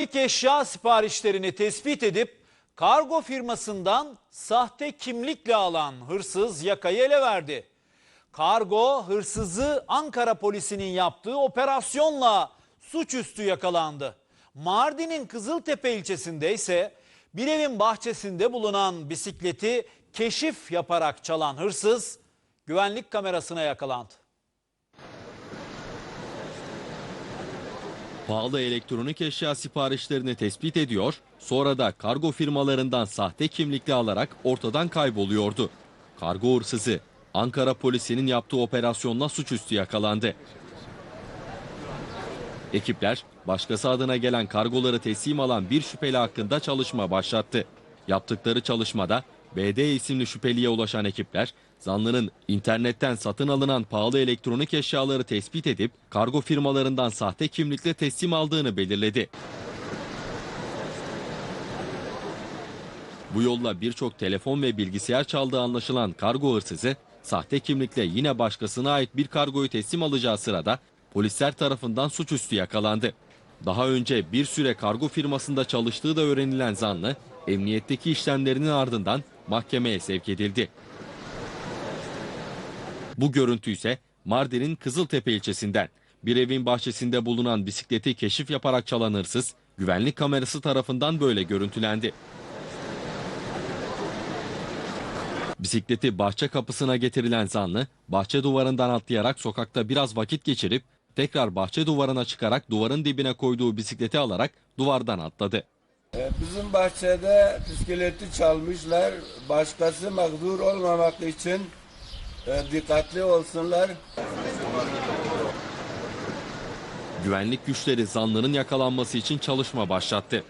İlk eşya siparişlerini tespit edip kargo firmasından sahte kimlikle alan hırsız yakayı ele verdi. Kargo hırsızı Ankara polisinin yaptığı operasyonla suçüstü yakalandı. Mardin'in Kızıltepe ilçesinde ise bir evin bahçesinde bulunan bisikleti keşif yaparak çalan hırsız güvenlik kamerasına yakalandı. Pahalı elektronik eşya siparişlerini tespit ediyor, sonra da kargo firmalarından sahte kimlikle alarak ortadan kayboluyordu. Kargo hırsızı Ankara polisinin yaptığı operasyonla suçüstü yakalandı. Ekipler başkası adına gelen kargoları teslim alan bir şüpheli hakkında çalışma başlattı. Yaptıkları çalışmada BD isimli şüpheliye ulaşan ekipler zanlının internetten satın alınan pahalı elektronik eşyaları tespit edip kargo firmalarından sahte kimlikle teslim aldığını belirledi. Bu yolla birçok telefon ve bilgisayar çaldığı anlaşılan kargo hırsızı sahte kimlikle yine başkasına ait bir kargoyu teslim alacağı sırada polisler tarafından suçüstü yakalandı. Daha önce bir süre kargo firmasında çalıştığı da öğrenilen zanlı emniyetteki işlemlerinin ardından mahkemeye sevk edildi. Bu görüntü ise Mardin'in Kızıltepe ilçesinden. Bir evin bahçesinde bulunan bisikleti keşif yaparak çalan hırsız güvenlik kamerası tarafından böyle görüntülendi. Bisikleti bahçe kapısına getirilen zanlı bahçe duvarından atlayarak sokakta biraz vakit geçirip tekrar bahçe duvarına çıkarak duvarın dibine koyduğu bisikleti alarak duvardan atladı. E, Bizim bahçede bisikleti çalmışlar. Başkası mağdur olmamak için e, dikkatli olsunlar. Güvenlik güçleri zanlının yakalanması için çalışma başlattı.